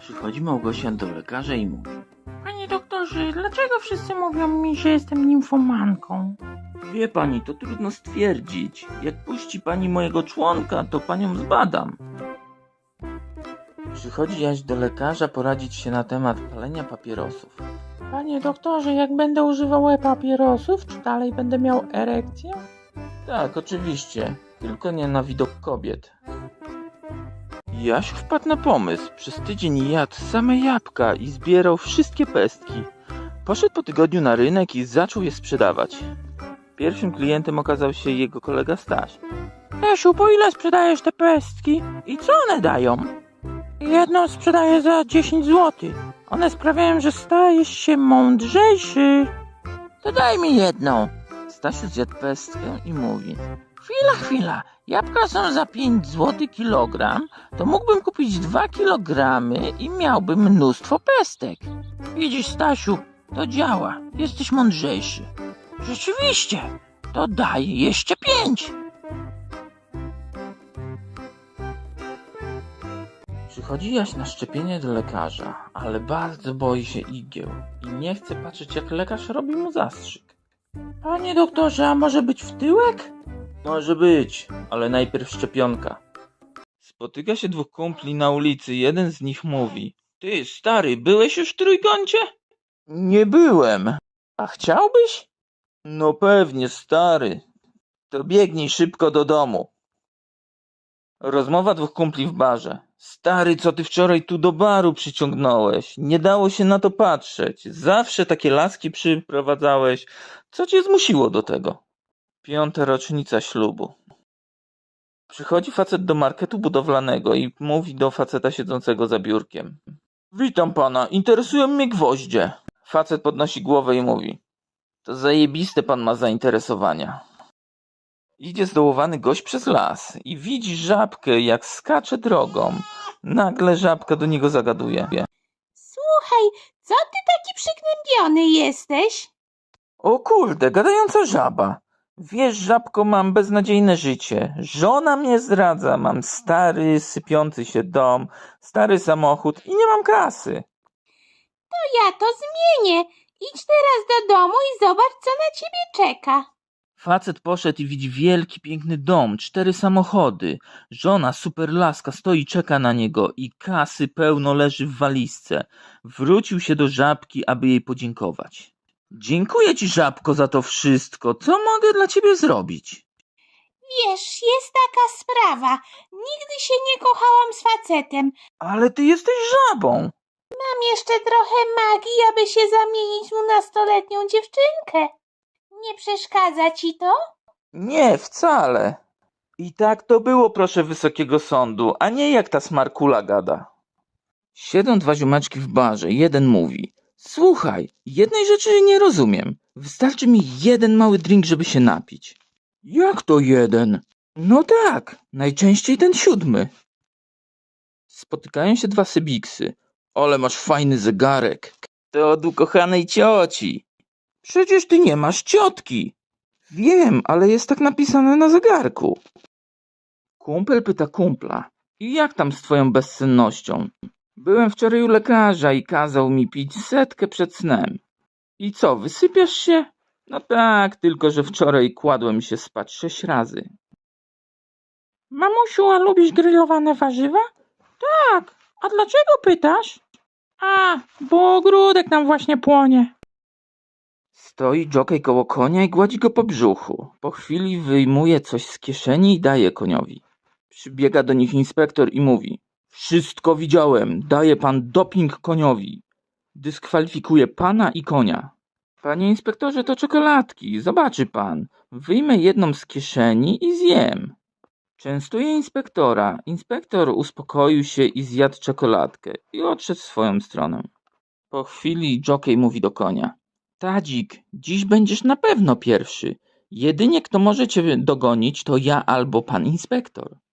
Przychodzi Małgosia do lekarza i mówi. Panie doktorze, dlaczego wszyscy mówią mi, że jestem nimfomanką? Wie pani, to trudno stwierdzić. Jak puści pani mojego członka, to panią zbadam. Przychodzi Jaś do lekarza poradzić się na temat palenia papierosów. Panie doktorze, jak będę używał e-papierosów, czy dalej będę miał erekcję? Tak, oczywiście, tylko nie na widok kobiet. Jaś wpadł na pomysł. Przez tydzień jadł same jabłka i zbierał wszystkie pestki. Poszedł po tygodniu na rynek i zaczął je sprzedawać. Pierwszym klientem okazał się jego kolega Staś. Esiu, po ile sprzedajesz te pestki? I co one dają? Jedną sprzedaję za 10 zł. One sprawiają, że stajesz się mądrzejszy. To daj mi jedną. Stasiu zjadł pestkę i mówi. Chwila, chwila. Jabłka są za 5 zł kilogram, to mógłbym kupić 2 kilogramy i miałbym mnóstwo pestek. Widzisz, Stasiu, to działa. Jesteś mądrzejszy. Rzeczywiście, to daj jeszcze 5. Przychodzi Jaś na szczepienie do lekarza, ale bardzo boi się igieł i nie chce patrzeć, jak lekarz robi mu zastrzyk. Panie doktorze, a może być w tyłek? Może być, ale najpierw szczepionka. Spotyka się dwóch kumpli na ulicy. Jeden z nich mówi: Ty, stary, byłeś już w trójkącie? Nie byłem. A chciałbyś? No pewnie, stary. To biegnij szybko do domu. Rozmowa dwóch kumpli w barze. Stary, co ty wczoraj tu do baru przyciągnąłeś? Nie dało się na to patrzeć. Zawsze takie laski przyprowadzałeś. Co cię zmusiło do tego? Piąta rocznica ślubu. Przychodzi facet do marketu budowlanego i mówi do faceta siedzącego za biurkiem. Witam pana, interesują mnie gwoździe. Facet podnosi głowę i mówi. To zajebiste pan ma zainteresowania. Idzie zdołowany gość przez las i widzi żabkę, jak skacze drogą. Nagle żabka do niego zagaduje. Słuchaj, co ty taki przygnębiony jesteś? O kurde, gadająca żaba. Wiesz, żabko, mam beznadziejne życie. Żona mnie zdradza, mam stary, sypiący się dom, stary samochód i nie mam kasy. To ja to zmienię. Idź teraz do domu i zobacz, co na ciebie czeka. Facet poszedł i widzi wielki, piękny dom, cztery samochody. Żona, super laska, stoi, czeka na niego i kasy pełno leży w walizce. Wrócił się do żabki, aby jej podziękować. Dziękuję ci, żabko, za to wszystko. Co mogę dla ciebie zrobić? Wiesz, jest taka sprawa. Nigdy się nie kochałam z facetem. Ale ty jesteś żabą. Mam jeszcze trochę magii, aby się zamienić mu na stoletnią dziewczynkę. Nie przeszkadza ci to? Nie, wcale. I tak to było, proszę wysokiego sądu, a nie jak ta smarkula gada. Siedzą dwa ziomeczki w barze. Jeden mówi: Słuchaj, jednej rzeczy nie rozumiem. Wystarczy mi jeden mały drink, żeby się napić. Jak to jeden? No tak, najczęściej ten siódmy. Spotykają się dwa sybiksy. Ale masz fajny zegarek. To od ukochanej cioci. Przecież ty nie masz ciotki. Wiem, ale jest tak napisane na zegarku. Kumpel pyta kumpla. I jak tam z twoją bezsennością? Byłem wczoraj u lekarza i kazał mi pić setkę przed snem. I co, wysypiasz się? No tak, tylko że wczoraj kładłem się spać sześć razy. Mamusiu, a lubisz grillowane warzywa? Tak. A dlaczego pytasz? A, bo ogródek nam właśnie płonie. Stoi jockey koło konia i gładzi go po brzuchu. Po chwili wyjmuje coś z kieszeni i daje koniowi. Przybiega do nich inspektor i mówi: Wszystko widziałem, daje pan doping koniowi. Dyskwalifikuje pana i konia. Panie inspektorze, to czekoladki, zobaczy pan. Wyjmę jedną z kieszeni i zjem. Częstuje inspektora. Inspektor uspokoił się i zjadł czekoladkę i odszedł swoją stronę. Po chwili jockey mówi do konia. Tadzik, dziś będziesz na pewno pierwszy. Jedynie kto może cię dogonić, to ja albo pan inspektor.